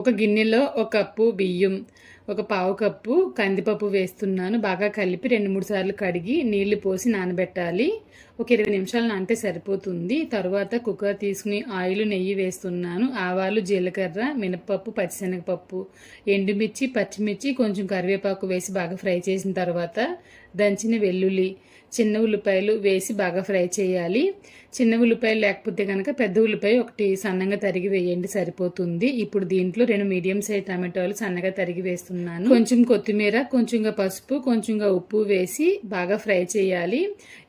ఒక గిన్నెలో ఒక కప్పు బియ్యం ఒక పావు కప్పు కందిపప్పు వేస్తున్నాను. బాగా కలిపి రెండు మూడు సార్లు కడిగి నీళ్ళు పోసి నానబెట్టాలి. ఒక ఇరవై నిమిషాలు నానితే సరిపోతుంది. తర్వాత కుక్కర్ తీసుకుని ఆయిల్ నెయ్యి వేస్తున్నాను. ఆవాలు జీలకర్ర మినపప్పు పచ్చిశనగపప్పు ఎండుమిర్చి పచ్చిమిర్చి కొంచెం కరివేపాకు వేసి బాగా ఫ్రై చేసిన తర్వాత దంచిన వెల్లుల్లి చిన్న ఉల్లిపాయలు వేసి బాగా ఫ్రై చేయాలి. చిన్న ఉల్లిపాయలు లేకపోతే కనుక పెద్ద ఉల్లిపాయ ఒకటి సన్నగా తరిగి వేయండి సరిపోతుంది. ఇప్పుడు దీంట్లో రెండు మీడియం సైజ్ టమాటోలు సన్నగా తరిగి వేస్తున్నాను. కొంచెం కొత్తిమీర కొంచెంగా పసుపు కొంచెంగా ఉప్పు వేసి బాగా ఫ్రై చేయాలి.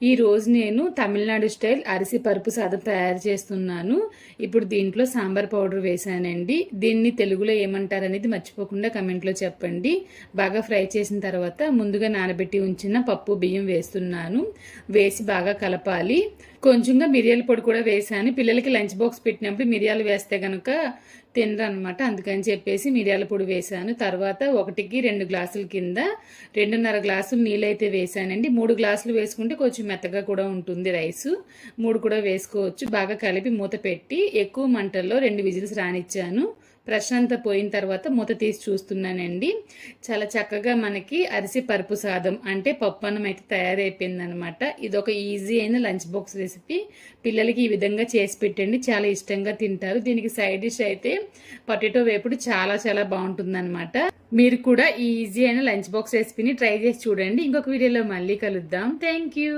ఈ రోజు నేను తమిళనాడు స్టైల్ అరిసి పరుపు సాదం తయారు చేస్తున్నాను. ఇప్పుడు దీంట్లో సాంబార్ పౌడర్ వేసానండి దీన్ని తెలుగులో ఏమంటారు అనేది మర్చిపోకుండా కమెంట్లో చెప్పండి. బాగా ఫ్రై చేసిన తర్వాత ముందుగా నానబెట్టి ఉంచిన పప్పు బియ్యం వేస్తున్నాను. వేసి బాగా కలపాలి. కొంచెంగా మిరియాల పొడి కూడా వేసాను పిల్లలకి లంచ్ బాక్స్ పెట్టినప్పుడు మిరియాలు వేస్తే కనుక తినరు అనమాట అందుకని చెప్పేసి మిరియాల పొడి వేసాను తర్వాత ఒకటికి రెండు గ్లాసుల కింద రెండున్నర గ్లాసులు నీళ్ళైతే వేసానండి మూడు గ్లాసులు వేసుకుంటే కొంచెం మెత్తగా కూడా ఉంటుంది రైసు. మూడు కూడా వేసుకోవచ్చు. బాగా కలిపి మూత పెట్టి ఎక్కువ మంటల్లో రెండు విజిల్స్ రానిచ్చాను. ప్రశాంత పోయిన తర్వాత మూత తీసి చూస్తున్నానండి. చాలా చక్కగా మనకి అరిసి పరుపు సాదం అంటే పప్పు అన్నం అయితే తయారైపోయింది అనమాట ఇది ఒక ఈజీ అయిన లంచ్ బాక్స్ రెసిపీ. పిల్లలకి ఈ విధంగా చేసి పెట్టండి. చాలా ఇష్టంగా తింటారు. దీనికి సైడ్ డిష్ అయితే పొటాటో వేపుడు చాలా చాలా బాగుంటుంది మీరు కూడా ఈ ఈజీ అయిన లంచ్ బాక్స్ రెసిపీని ట్రై చేసి చూడండి. ఇంకొక వీడియోలో మళ్ళీ కలుద్దాం. Thank you